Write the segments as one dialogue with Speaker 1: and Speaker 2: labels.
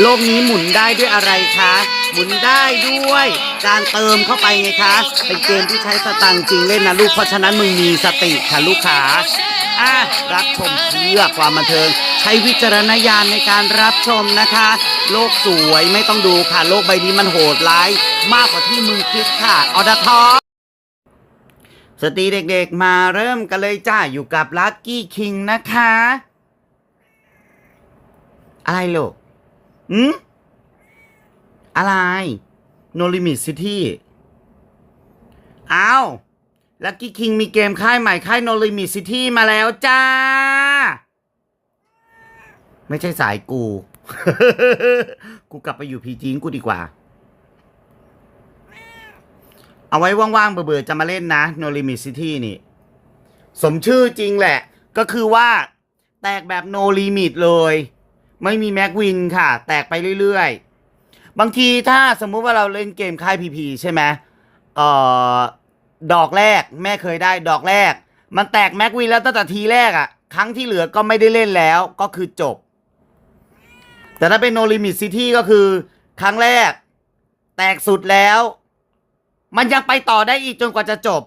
Speaker 1: โลกนี้หมุนได้ด้วยอะไรคะ หมุนได้ด้วย การเติมเข้าไปไงคะ เป็นเกมที่ใช้สตังค์จริงเล่นนะลูก เพราะฉะนั้นมึงมีสติค่ะลูกขาอะรับชมเพื่อความบันเทิง ใช้วิจารณญาณในการรับชมนะคะ โลกสวยไม่ต้องดูค่ะ โลกใบนี้มันโหดร้าย มากกว่าที่มึงคิดค่ะ ออดทอสตรีเด็กๆมาเริ่มกันเลยจ้าอยู่กับลั c กี้คิงนะคะ อะไรลูก อืมอะไร No Limit City อ้าวลั c กี้คิงมีเกมค่ายใหม่ค่าย No Limit City มาแล้วจ้า ไม่ใช่สายกู กูกลับไปอยู่พีจีนกูดีกว่า เอาไว้ว่างๆ เบื่อๆ จะมาเล่นนะ No Limit City นี่ สมชื่อจริงแหละ ก็คือว่า แตกแบบ No Limit เลย ไม่มีแม็กวินค่ะ แตกไปเรื่อยๆ บางทีถ้าสมมุติว่าเราเล่นเกมค่ายพีพีใช่ไหมเอ่อดอกแรกแม่เคยได้ดอกแรก มันแตกแม็กวินแล้วตั้งแต่ทีแรกอะ่ะ ครั้งที่เหลือก็ไม่ได้เล่นแล้วก็คือจบ แต่ถ้าเป็น No Limit City ก็คือ ครั้งแรก แตกสุดแล้ว มันยังไปต่อได้อีกจนกว่าจะจบ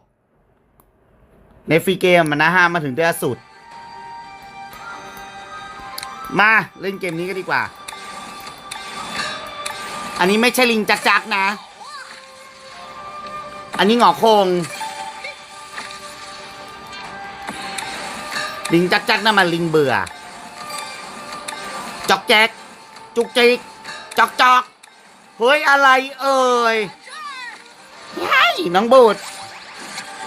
Speaker 1: ในฟรีเกมมันนะฮะมาถึงได้สุด มาเล่นเกมนี้ก็ดีกว่า อันนี้ไม่ใช่ลิงจักจักๆนะ อันนี้หงอคง ลิงจักจักๆนั่นมันลิงเบื่อ จอกแจ๊กจุกจิก จอกจอกเฮ้ยอะไรเอ่ยใช่น้องบูด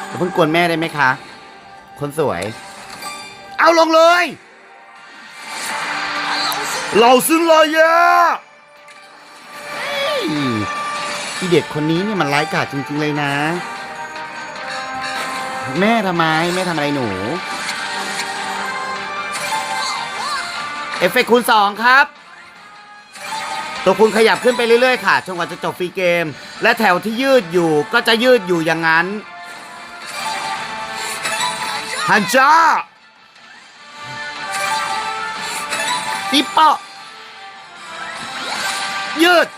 Speaker 1: อย่เพิ่งกวนแม่ได้ไหมคะ คนสวย เอาลงเลย เราซึ่งรอยะที่เด็กคนนี้เนี่ยมันร้ายกาจจริงๆเลยนะ แม่ทำไมแม่ทำอะไรหนู เอฟเฟกคูณสองครับ ตัวคุณขยับขึ้นไปเรื่อยๆค่ะจนกว่าจะจบฟรีเกม และแถวที่ยืดอยู่ก็จะยืดอยู่อย่างนั้นฮันจ้าติปเป ยืด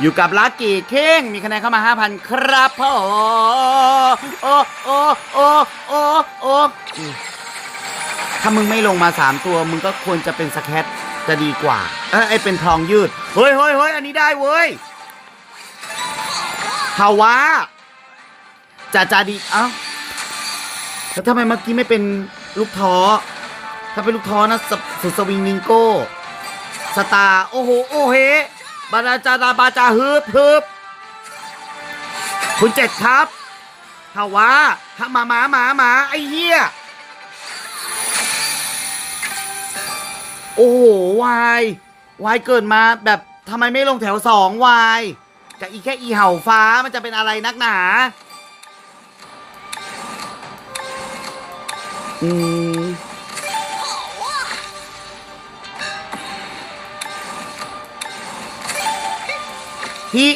Speaker 1: อยู่กับลักกี้เค้งมีคะแนนเข้ามา 5,000 ครับพ่อโอ้โอ้โอ้โอ้โอ้ถ้ามึงไม่ลงมา 3 ตัว มึงก็ควรจะเป็นสแคตจะดีกว่า เอ้ไอเป็นทองยืด เฮ้ยเฮ้ยเฮ้ยอันนี้ได้เว้ยฮาวาจ่าจ่าดี เอ้า แล้วทำไมเมื่อกี้ไม่เป็นลูกท้อ ถ้าเป็นลูกท้อนะสสุดสวิงนิงโก้ สตาร์โอ้โหโอ้เฮบาราจาดาบาจาฮึบฮึบคุณเจ็ดครับฮาวาฮามาหมาหมาหมาไอ้เหี้ยโอ้โหวายวายเกิดมาแบบทำไมไม่ลงแถวสองวายกับอีแค่อีเห่าฟ้ามันจะเป็นอะไรนักหนา อืมิ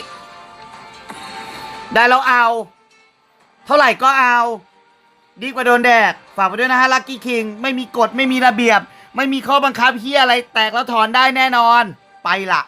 Speaker 1: ได้เราเอา เท่าไหร่ก็เอา ดีกว่าโดนแดด ฝากไปด้วยนะฮะลักกี้คิงไม่มีกฎไม่มีระเบียบ ไม่มีข้อบังคับเฮียอะไรแตกแล้วถอนได้แน่นอน ไปละ